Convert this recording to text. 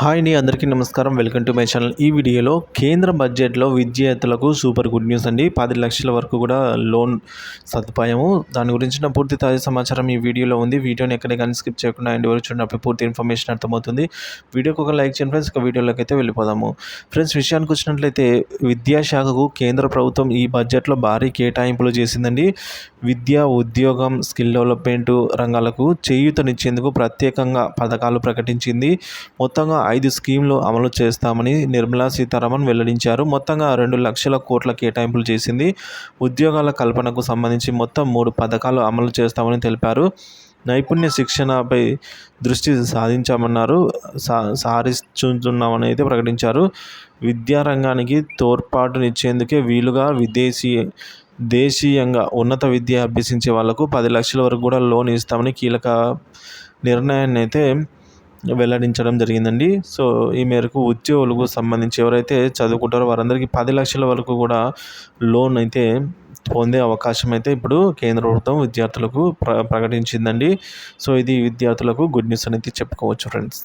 Hi అండి అందరికీ నమస్కారం. Welcome to my channel. ఈ వీడియోలో కేంద్ర బడ్జెట్లో విద్యార్థులకు సూపర్ గుడ్ న్యూస్ అండి. పది లక్షల వరకు కూడా లోన్ సదుపాయము. దాని గురించిన పూర్తి తాజా సమాచారం ఈ వీడియోలో ఉంది. వీడియోని ఎక్కడ కానీ స్కిప్ చేయకుండా అండ్ వరకు చూడనప్పుడు పూర్తి ఇన్ఫర్మేషన్ అర్థమవుతుంది. వీడియోకి ఒక లైక్ చేయండి ఫ్రెండ్స్. ఒక వీడియోలోకి అయితే వెళ్ళిపోదాము. ఫ్రెండ్స్ విషయానికి వచ్చినట్లయితే విద్యాశాఖకు కేంద్ర ప్రభుత్వం ఈ బడ్జెట్లో భారీ కేటాయింపులు చేసిందండి. విద్య ఉద్యోగం స్కిల్ డెవలప్మెంట్ రంగాలకు చేయూతనిచ్చేందుకు ప్రత్యేకంగా పథకాలు ప్రకటించింది. మొత్తంగా ఐదు స్కీమ్లు అమలు చేస్తామని నిర్మలా సీతారామన్ వెల్లడించారు. మొత్తంగా రెండు లక్షల కోట్ల కేటాయింపులు చేసింది ఉద్యోగాల కల్పనకు సంబంధించి మొత్తం మూడు పథకాలు అమలు చేస్తామని తెలిపారు. నైపుణ్య శిక్షణపై దృష్టి సాధించామన్నారు. సా సారిస్తున్నామని అయితే ప్రకటించారు. విద్యారంగానికి తోడ్పాటునిచ్చేందుకే వీలుగా విదేశీ దేశీయంగా ఉన్నత విద్య అభ్యసించే వాళ్ళకు పది లక్షల వరకు కూడా లోన్ ఇస్తామని కీలక నిర్ణయాన్ని అయితే వెల్లడించడం జరిగిందండి. సో ఈ మేరకు ఉద్యోగులకు సంబంధించి ఎవరైతే చదువుకుంటారో వారందరికీ పది లక్షల వరకు కూడా లోన్ అయితే పొందే అవకాశం అయితే ఇప్పుడు కేంద్ర ప్రభుత్వం విద్యార్థులకు ప్ర ప్రకటించిందండి. సో ఇది విద్యార్థులకు గుడ్ న్యూస్ అనేది చెప్పుకోవచ్చు ఫ్రెండ్స్.